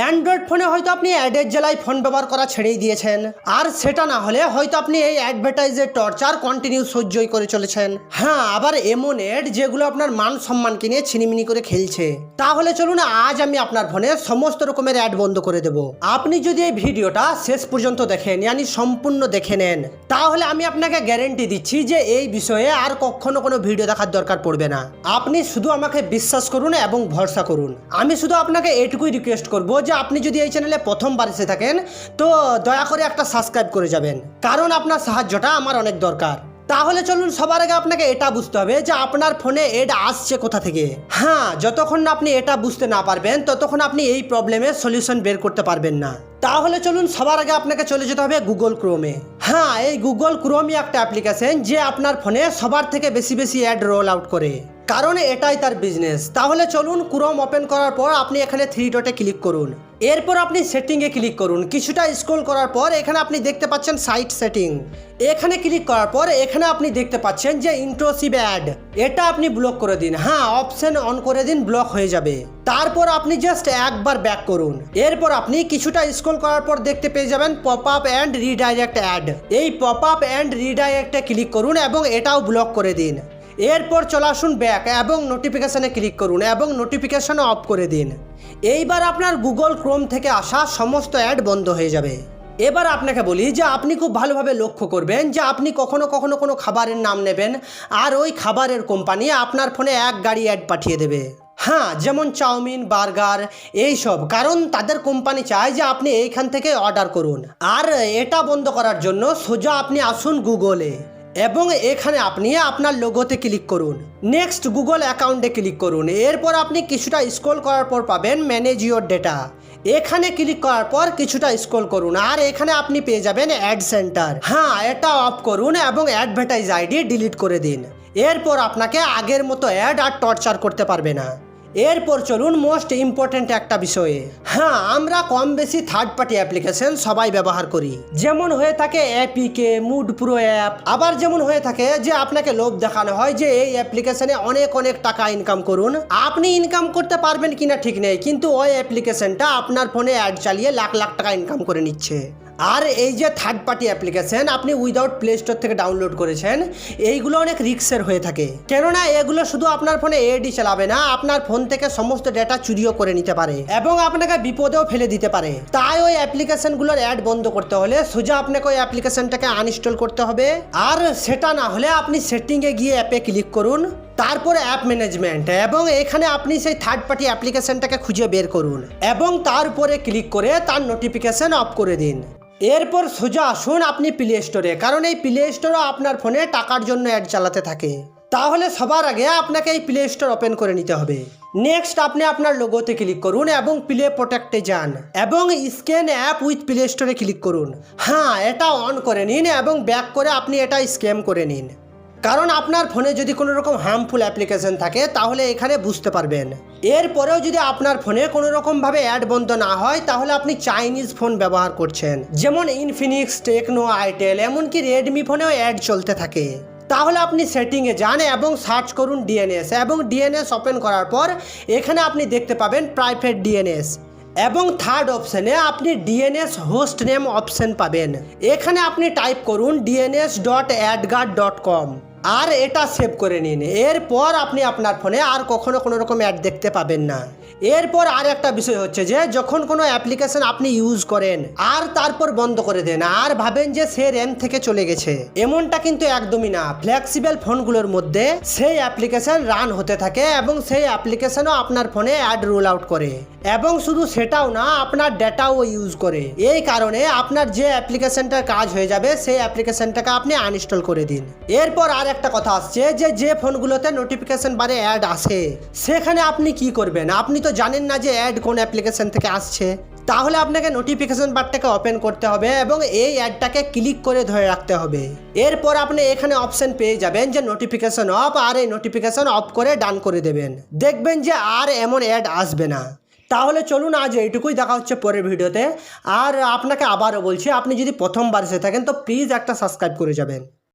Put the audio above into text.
Android ফোনে হয়তো আপনি অ্যাডের জেলায় ফোন ব্যবহার করা ছেড়েই দিয়েছেন। আর সেটা না হলে হয়তো আপনি এই অ্যাডভার্টাইজের টর্চার কন্টিনিউ সহ্যই করে চলেছেন। হ্যাঁ আবার এমন এড যেগুলো আপনার মান সম্মানকে নিয়ে ছিনিমিনি করে খেলছে। তাহলে চলুন আজ আমি আপনার ফোনে সমস্ত রকমের অ্যাড বন্ধ করে দেব। আপনি যদি এই ভিডিওটা শেষ পর্যন্ত দেখেন, ইয়ানি সম্পূর্ণ দেখে নেন, তাহলে আমি আপনাকে গ্যারেন্টি দিচ্ছি যে এই বিষয়ে আর কখনো কোনো ভিডিও দেখার দরকার পড়বে না। আপনি শুধু আমাকে বিশ্বাস করুন এবং ভরসা করুন। আমি শুধু আপনাকে এটুকুই রিকোয়েস্ট করব যে আপনি যদি এই চ্যানেলে প্রথমবার এসে থাকেন, তো দয়া করে একটা সাবস্ক্রাইব করে যাবেন। কারণ আপনার সাহায্যটা আমার অনেক দরকার। তাহলে চলুন সবার আগে আপনাকে এটা বুঝতে হবে যে আপনার ফোনে এড আসছে কোথা থেকে। হ্যাঁ যতক্ষণ না আপনি এটা বুঝতে না পারবেন, ততক্ষণ আপনি এই প্রবলেমের সলিউশন বের করতে পারবেন না। তাহলে চলুন সবার আগে আপনাকে চলে যেতে হবে গুগল ক্রোমে হ্যাঁ এই গুগল ক্রোমই একটা অ্যাপ্লিকেশন যে আপনার ফোনে সবার থেকে বেশি বেশি অ্যাড রোল আউট করে। কারণ এটাই তার বিজনেস তাহলে চলুন ক্রোম ওপেন করার পর আপনি এখানে থ্রি ডটে ক্লিক করুন। এরপর আপনি সেটিংয়ে ক্লিক করুন। কিছুটা স্ক্রোল করার পর এখানে আপনি দেখতে পাচ্ছেন সাইট সেটিং এখানে ক্লিক করার পর এখানে আপনি দেখতে পাচ্ছেন যে ইন্ট্রোসিভ অ্যাড এটা আপনি ব্লক করে দিন। হ্যাঁ অপশন অন করে দিন ব্লক হয়ে যাবে। তারপর আপনি জাস্ট একবার ব্যাক করুন। এরপর আপনি কিছুটা স্ক্রল করার পর দেখতে পেয়ে যাবেন pop up and redirect ad এই পপ আপ অ্যান্ড রিডাইরেক্টে ক্লিক করুন এবং এটাও ব্লক করে দিন। এরপর চলে আসুন ব্যাক এবং নোটিফিকেশানে ক্লিক করুন এবং নোটিফিকেশান অফ করে দিন। এইবার আপনার গুগল ক্রোম থেকে আসা সমস্ত অ্যাড বন্ধ হয়ে যাবে। এবার আপনাকে বলি যে আপনি খুব ভালোভাবে লক্ষ্য করবেন যে আপনি কখনো কখনো কোনো খাবারের নাম নেবেন, আর ওই খাবারের কোম্পানি আপনার ফোনে এক গাড়ি অ্যাড পাঠিয়ে দেবে। হ্যাঁ যেমন চাউমিন, বার্গার, এইসব। কারণ তাদের কোম্পানি চায় যে আপনি এইখান থেকে অর্ডার করুন। আর এটা বন্ধ করার জন্য সোজা আপনি আসুন গুগলে এবং এখানে আপনি আপনার লোগোতে ক্লিক করুন। নেক্সট গুগল অ্যাকাউন্টে ক্লিক করুন। এরপর আপনি কিছুটা স্ক্রল করার পর পাবেন ম্যানেজ ইওর ডেটা এখানে ক্লিক করার পর কিছুটা স্ক্রল করুন। আর এখানে আপনি পেয়ে যাবেন অ্যাড সেন্টার হ্যাঁ এটা অফ করুন এবং অ্যাডভার্টাইজ আইডি ডিলিট করে দিন। এরপর আপনাকে আগের মতো অ্যাড আর টর্চার করতে পারবে না। এরপর চলুন মোস্ট ইম্পর্ট্যান্ট একটা বিষয়ে। হ্যাঁ আমরা কম বেশি থার্ড পার্টি অ্যাপ্লিকেশন সবাই ব্যবহার করি। যেমন হয়ে থাকে অ্যাপিকে মুড প্রো অ্যাপ আবার যেমন হয়ে থাকে যে আপনাকে লোভ দেখানো হয় যে এই অ্যাপ্লিকেশনে অনেক অনেক টাকা ইনকাম করুন। আপনি ইনকাম করতে পারবেন কিনা ঠিক নেই, কিন্তু ওই অ্যাপ্লিকেশনটা আপনার ফোনে অ্যাড চালিয়ে লাখ লাখ টাকা ইনকাম করে নিচ্ছে। আর এই যে থার্ড পার্টি অ্যাপ্লিকেশন আপনি উইদাউট প্লে স্টোর থেকে ডাউনলোড করেছেন, এইগুলো অনেক রিক্সের হয়ে থাকে। কেননা, এগুলো শুধু আপনার ফোনে এডি চালাবে না, আপনার ফোন থেকে সমস্ত ডেটা চুরিও করে নিতে পারে এবং আপনাকে বিপদেও ফেলে দিতে পারে। তাই ওই অ্যাপ্লিকেশনগুলোর অ্যাড বন্ধ করতে হলে সোজা আপনাকে ওই অ্যাপ্লিকেশনটাকে আনইনস্টল করতে হবে। আর সেটা না হলে আপনি সেটিংয়ে গিয়ে অ্যাপে ক্লিক করুন, তারপরে অ্যাপ ম্যানেজমেন্ট এবং এখানে আপনি সেই থার্ড পার্টি অ্যাপ্লিকেশনটাকে খুঁজে বের করুন এবং তার উপরে ক্লিক করে তার নোটিফিকেশন অফ করে দিন। এরপর সোজা আসুন আপনি প্লে স্টোরে কারণ এই প্লে স্টোরও আপনার ফোনে টাকার জন্য অ্যাড চালাতে থাকে। তাহলে সবার আগে আপনাকে এই প্লে স্টোর ওপেন করে নিতে হবে। নেক্সট আপনি আপনার লোগোতে ক্লিক করুন এবং প্লে প্রোটেক্টে যান এবং স্ক্যান অ্যাপ উইথ প্লে স্টোরে ক্লিক করুন। হ্যাঁ এটা অন করে নিন এবং ব্যাক করে আপনি এটা স্ক্যাম করে নিন। কারণ আপনার ফোনে যদি কোনো রকম হার্মফুল অ্যাপ্লিকেশন থাকে, তাহলে এখানে বুঝতে পারবেন। এরপরেও যদি আপনার ফোনে কোনো রকমভাবে অ্যাড বন্ধ না হয়, তাহলে আপনি চাইনিজ ফোন ব্যবহার করছেন। যেমন ইনফিনিক্স টেকনো আইটেল এমনকি রেডমি ফোনেও অ্যাড চলতে থাকে। তাহলে আপনি সেটিংয়ে যান এবং সার্চ করুন ডিএনএস এবং ডিএনএস ওপেন করার পর এখানে আপনি দেখতে পাবেন প্রাইভেট ডিএনএস এবং থার্ড অপশনে আপনি ডিএনএস হোস্ট নেম অপশন পাবেন। এখানে আপনি টাইপ করুন DNS dot AdGuard dot com আর এটা সেভ করে নিন। এরপর আপনি আপনার ফোনে আর কখনো কোনো রকম অ্যাড দেখতে পাবেন না। এরপর আর একটা বিষয় হচ্ছে যে, যখন কোনো অ্যাপ্লিকেশন আপনি ইউজ করেন, আর তারপর বন্ধ করে দেন, আর ভাবেন যে সে র্যাম থেকে চলে গেছে, এমনটা কিন্তু একদমই না। ফ্লেক্সিবল ফোনগুলোর মধ্যে সেই অ্যাপ্লিকেশন রান হতে থাকে এবং সেই অ্যাপ্লিকেশনও আপনার ফোনে অ্যাড রোল আউট করে। এবং শুধু সেটাও না, আপনার ডেটাও ইউজ করে। এই কারণে আপনার যে অ্যাপ্লিকেশনটার কাজ হয়ে যাবে, সেই অ্যাপ্লিকেশনটাকে আপনি আনইনস্টল করে দিন। এরপর আর একটা কথা আসছে, যে যে ফোনগুলোতে নোটিফিকেশন বারে অ্যাড আসে, সেখানে আপনি কি করবেন? আপনি তো জানেন না যে অ্যাড কোন অ্যাপ্লিকেশন থেকে আসছে। তাহলে আপনাকে নোটিফিকেশন বারটাকে ওপেন করতে হবে এবং এই অ্যাডটাকে ক্লিক করে ধরে রাখতে হবে। এরপর আপনি এখানে অপশন পেয়ে যাবেন যে নোটিফিকেশন অফ আর এই নোটিফিকেশন অফ করে ডান করে দেবেন। দেখবেন যে আর এমন অ্যাড আসবে না। তাহলে চলুন আজ এইটুকুই, দেখা হচ্ছে পরের ভিডিওতে। আর আপনাকে আবারও বলছি, আপনি যদি প্রথমবার এসে থাকেন, তো প্লিজ একটা সাবস্ক্রাইব করে যাবেন।